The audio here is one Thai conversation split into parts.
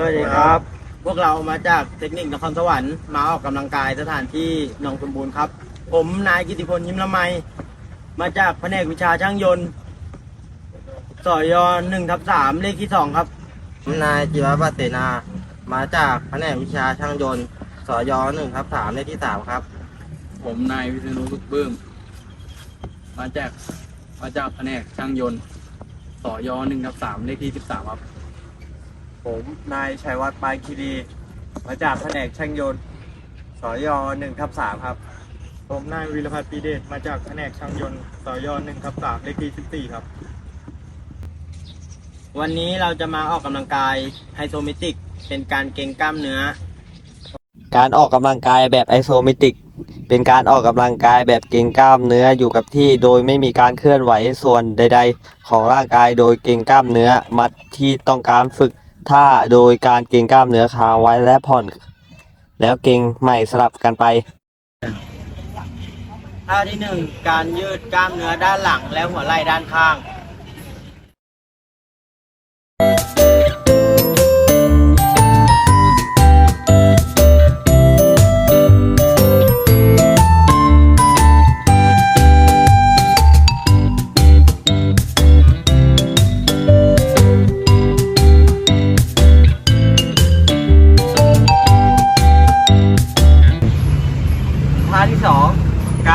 สวัสดีครับ พวกเรามาจากเทคนิคนครสวรรค์มาออกกำลังกายสถานที่หนองสมบูรณ์ครับ ผมนายกิติพลยิ้มละไม มาจากแผนกวิชาช่างยนต์สอยหนึ่งทับสามเลขที่สองครับ ผมนายจิรวัฒน์เสนา มาจากแผนกวิชาช่างยนต์สยหนึ่งทับสามเลขที่สามครับ ผมนายวิษณุลุกบื้มมาจากมาจากแผนกช่างยนต์สอยหนึ่งทับสามเลขที่สิบสามครับ ผมนายชัยวัฒน์ปานคีรี มาจากแผนกช่างยนต์สอยหนึ่งทับสามครับ ผมนายวิรพัฒน์ปีเดชมาจากแผนกช่างยนต์สอยหนึ่งทับสามเลขที่สิบสี่ครับ วันนี้เราจะมาออกกำลังกายไฮโซเมติก เป็นการเกร็งกล้ามเนื้อ การออกกำลังกายแบบไอโซเมติก เป็นการออกกำลังกายแบบเกร็งกล้ามเนื้ออยู่กับที่ โดยไม่มีการเคลื่อนไหวส่วนใด ๆ ของร่างกายโดยเกร็งกล้ามเนื้อมัดที่ต้องการฝึก ท่าโดยการเกร็งกล้ามเนื้อค้างไว้และผ่อน แล้วเกร็งใหม่สลับกันไป ท่าที่หนึ่งการยืดกล้ามเนื้อด้านหลังและหัวไหล่ด้านข้าง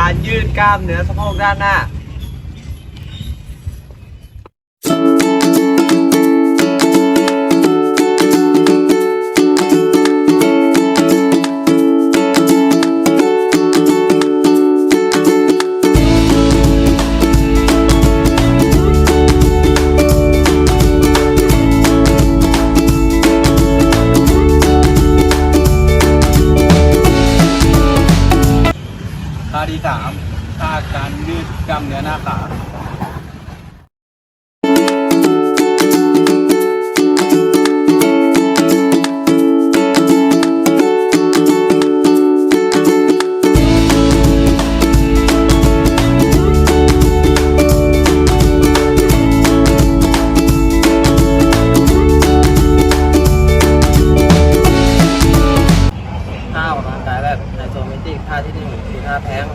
การยืดกล้ามเนื้อสะโพกด้านหน้า ท่าที่สามท่าการยืดกล้ามเนื้อหน้าขา มตริกท่าที่หนึ่งคือท่าแพง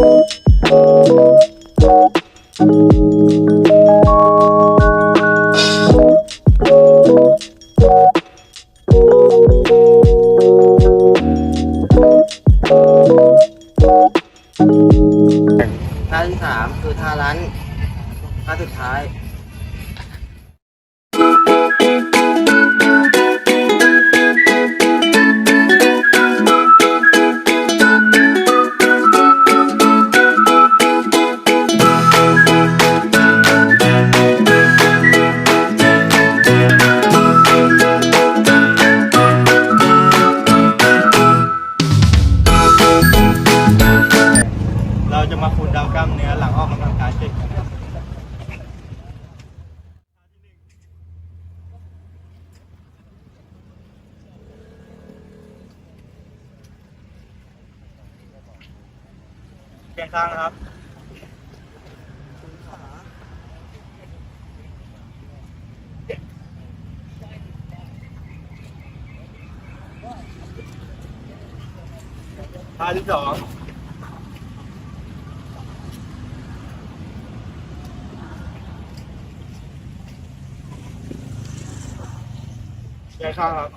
ท่าที่สามคือท่าลันท่าสุดท้าย มาคูลดาวกล้ามเนื้อหลังออกกำลังกายเสร็จกันครับเพียงข้างนะครับท่าที่สอง แยกข้าครับ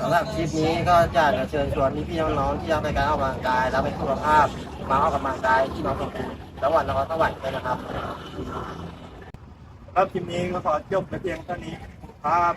สำหรับคลิปนี้ก็จะเชิญชวนพี่ๆน้องๆที่ยังไปการออกกำลังกายและเป็นสุขภาพมาออกกำลังกายที่น้องสมบูรณ์จังหวัดนครสวรรค์ด้วยนะครับครับคลิปนี้ก็ขอจบเพียงเท่านี้ครับ